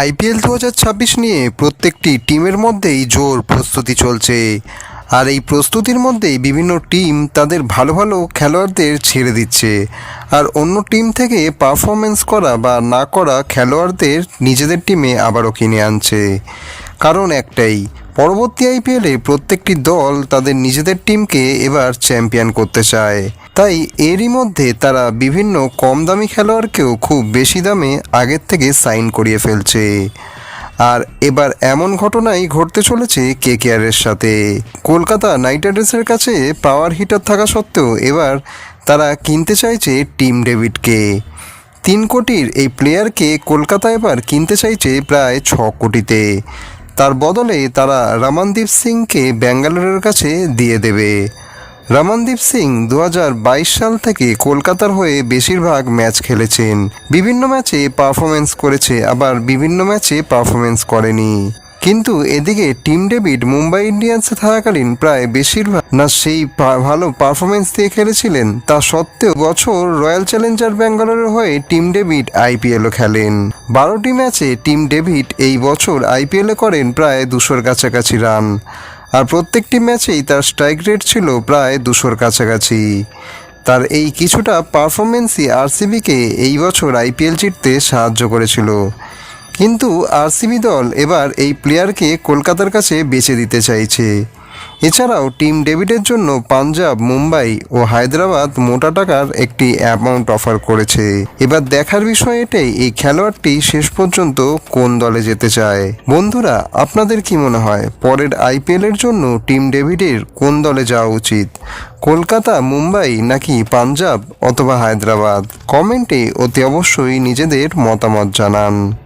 IPL দু হাজার ছাব্বিশ নিয়ে প্রত্যেকটি টিমের মধ্যেই জোর প্রস্তুতি চলছে। আর এই প্রস্তুতির মধ্যেই বিভিন্ন টিম তাদের ভালো ভালো খেলোয়াড়দের ছেড়ে দিচ্ছে। আর অন্য টিম থেকে পারফরমেন্স করা বা না করা খেলোয়াড়দের নিজেদের টিমে আবারও কিনে আনছে। কারণ একটাই পরবর্তী আইপিএলে প্রত্যেকটি দল তাদের নিজেদের টিমকে এবার চ্যাম্পিয়ন করতে চায়। তাই এরই মধ্যে তারা বিভিন্ন কম দামি খেলোয়াড়কেও খুব বেশি দামে আগের থেকে সাইন করিয়ে ফেলছে। আর এবার এমন ঘটনাই ঘটতে চলেছে কে কেয়ারের সাথে। কলকাতা নাইট রাইডার্সের কাছে পাওয়ার হিটার থাকা সত্ত্বেও এবার তারা কিনতে চাইছে টিম ডেভিডকে। তিন কোটির এই প্লেয়ারকে কলকাতা এবার কিনতে চাইছে প্রায় ছ কোটিতে। তার বদলে তারা রামানদীপ সিংকে ব্যাঙ্গালোরের কাছে দিয়ে দেবে। রামনদীপ সিং দু হাজার বাইশ সাল থেকে কলকাতার হয়ে বেশিরভাগ ম্যাচ খেলেছেন। বিভিন্ন ম্যাচে পারফরমেন্স করেছে, আবার বিভিন্ন ম্যাচে পারফরমেন্স করেনি। কিন্তু এদিকে টিম ডেভিড মুম্বাই ইন্ডিয়ান্সে থাকাকালীন প্রায় বেশিরভাগ, না সেই ভালো পারফরমেন্স দিয়ে খেলেছিলেন। তা সত্ত্বেও বছর রয়্যাল চ্যালেঞ্জার ব্যাঙ্গালোরের হয়ে টিম ডেভিড আইপিএলও খেলেন। বারোটি ম্যাচে টিম ডেভিড এই বছর আইপিএলে করেন প্রায় দুশোর কাছাকাছি রান। আর প্রত্যেকটি ম্যাচেই তার স্ট্রাইক রেট ছিল প্রায় দুশোর কাছাকাছি। তার এই কিছুটা পারফরমেন্সই আরসিবিকে এই বছর আইপিএল জিততে সাহায্য করেছিল। কিন্তু আরসিবি দল এবার এই প্লেয়ারকে কলকাতার কাছে বেছে দিতে চাইছে। এছাড়াও টিম ডেভিডের জন্য পাঞ্জাব, মুম্বাই ও হায়দ্রাবাদ মোটা টাকার একটি অ্যামাউন্ট অফার করেছে। এবার দেখার বিষয় এটাই, এই খেলোয়াড়টি শেষ পর্যন্ত কোন দলে যেতে চায়? বন্ধুরা, আপনাদের কি মনে হয়, পরের আইপিএলের জন্য টিম ডেভিডের কোন দলে যাওয়া উচিত? কলকাতা, মুম্বাই নাকি পাঞ্জাব অথবা হায়দ্রাবাদ? কমেন্টে অতি অবশ্যই নিজেদের মতামত জানান।